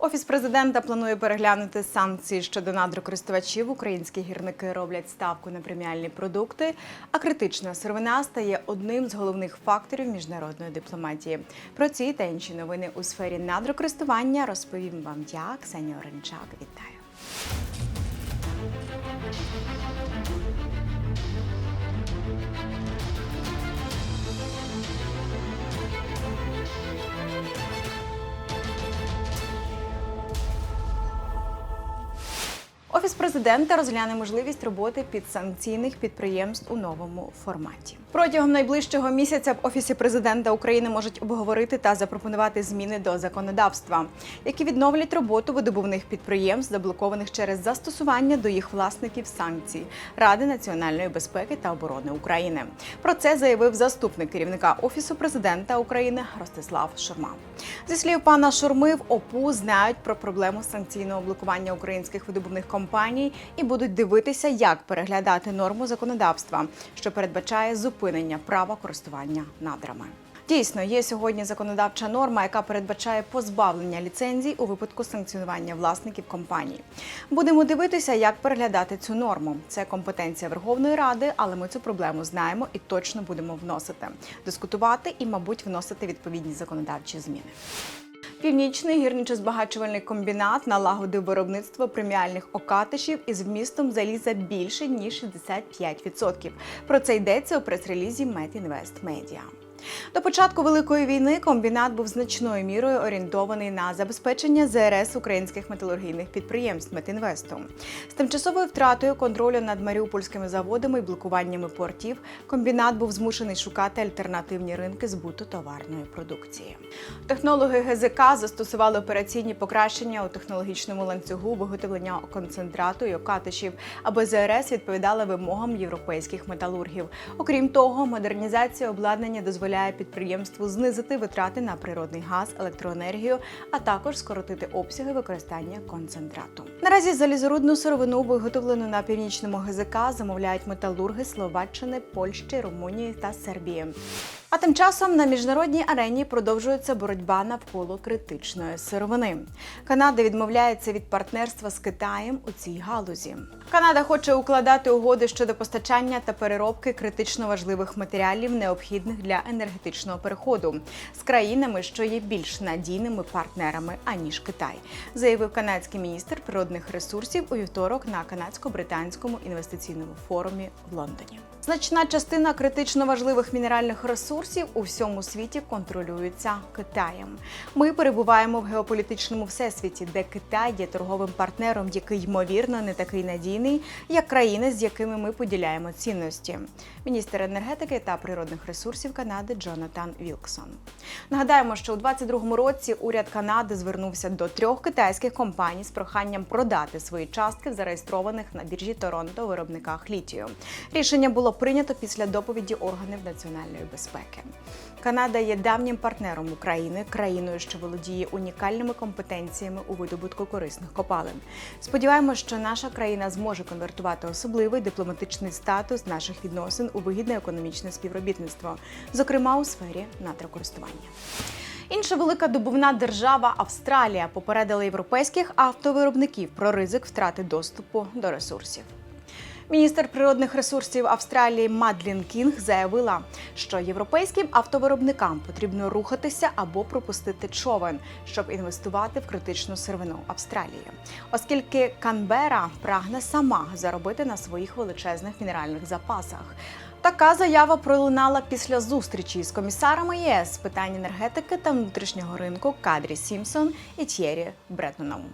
Офіс президента планує переглянути санкції щодо надрокористувачів. Українські гірники роблять ставку на преміальні продукти, а критична сировина стає одним з головних факторів міжнародної дипломатії. Про ці та інші новини у сфері надрокористування розповім вам я, Ксенія Оренчак. Вітаю. Офіс президента розгляне можливість роботи підсанкційних підприємств у новому форматі. Протягом найближчого місяця в офісі президента України можуть обговорити та запропонувати зміни до законодавства, які відновлять роботу видобувних підприємств, заблокованих через застосування до їх власників санкцій Ради національної безпеки та оборони України. Про це заявив заступник керівника офісу президента України Ростислав Шурма. Зі слів пана Шурми, в ОПУ знають про проблему санкційного блокування українських видобувних компаній і будуть дивитися, як переглядати норму законодавства, що передбачає зупинення права користування надрами. Дійсно, є сьогодні законодавча норма, яка передбачає позбавлення ліцензій у випадку санкціонування власників компаній. Будемо дивитися, як переглядати цю норму. Це компетенція Верховної Ради, але ми цю проблему знаємо і точно будемо вносити, дискутувати і, мабуть, вносити відповідні законодавчі зміни. Північний гірничо-збагачувальний комбінат налагодив виробництво преміальних окатишів із вмістом заліза більше ніж 65%. Про це йдеться у прес-релізі Метінвест Медіа. До початку великої війни комбінат був значною мірою орієнтований на забезпечення ЗРС українських металургійних підприємств Метінвесту. З тимчасовою втратою контролю над маріупольськими заводами і блокуваннями портів комбінат був змушений шукати альтернативні ринки збуту товарної продукції. Технологи ГЗК застосували операційні покращення у технологічному ланцюгу виготовлення концентрату і окатишів, аби ЗРС відповідала вимогам європейських металургів. Окрім того, модернізація обладнання дозволяє підприємству знизити витрати на природний газ, електроенергію, а також скоротити обсяги використання концентрату. Наразі залізорудну сировину, виготовлену на північному ГЗК, замовляють металурги Словаччини, Польщі, Румунії та Сербії. А тим часом на міжнародній арені продовжується боротьба навколо критичної сировини. Канада відмовляється від партнерства з Китаєм у цій галузі. Канада хоче укладати угоди щодо постачання та переробки критично важливих матеріалів, необхідних для енергетичного переходу, з країнами, що є більш надійними партнерами аніж Китай, заявив канадський міністр природних ресурсів у вівторок на канадсько-британському інвестиційному форумі в Лондоні. Значна частина критично важливих мінеральних ресурсів у всьому світі контролюється Китаєм. Ми перебуваємо в геополітичному всесвіті, де Китай є торговим партнером, який ймовірно не такий надійний, як країни, з якими ми поділяємо цінності. Міністр енергетики та природних ресурсів Канади Джонатан Вілксон. Нагадаємо, що у 2022 році уряд Канади звернувся до трьох китайських компаній з проханням продати свої частки в зареєстрованих на біржі Торонто виробниках літію. Рішення було прийнято після доповіді органів національної безпеки. Канада є давнім партнером України, країною, що володіє унікальними компетенціями у видобутку корисних копалин. Сподіваємося, що наша країна зможе конвертувати особливий дипломатичний статус наших відносин у вигідне економічне співробітництво, зокрема у сфері надрокористування. Інша велика добувна держава Австралія попередила європейських автовиробників про ризик втрати доступу до ресурсів. Міністр природних ресурсів Австралії Мадлін Кінг заявила, що європейським автовиробникам потрібно рухатися або пропустити човен, щоб інвестувати в критичну сировину Австралії, оскільки Канбера прагне сама заробити на своїх величезних мінеральних запасах. Така заява пролунала після зустрічі з комісарами ЄС з питань енергетики та внутрішнього ринку Кадрі Сімпсон і Т'єрі Бретоном.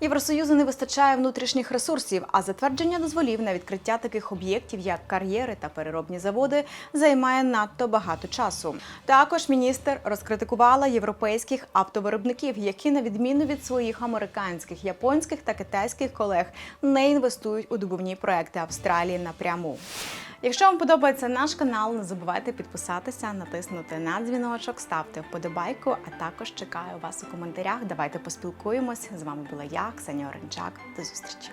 Євросоюзу не вистачає внутрішніх ресурсів, а затвердження дозволів на відкриття таких об'єктів, як кар'єри та переробні заводи, займає надто багато часу. Також міністр розкритикувала європейських автовиробників, які, на відміну від своїх американських, японських та китайських колег, не інвестують у добувні проекти Австралії напряму. Якщо вам подобається наш канал, не забувайте підписатися, натиснути на дзвіночок, ставте вподобайку, а також чекаю вас у коментарях. Давайте поспілкуємось. З вами була я, Ксенія Оренчак. До зустрічі.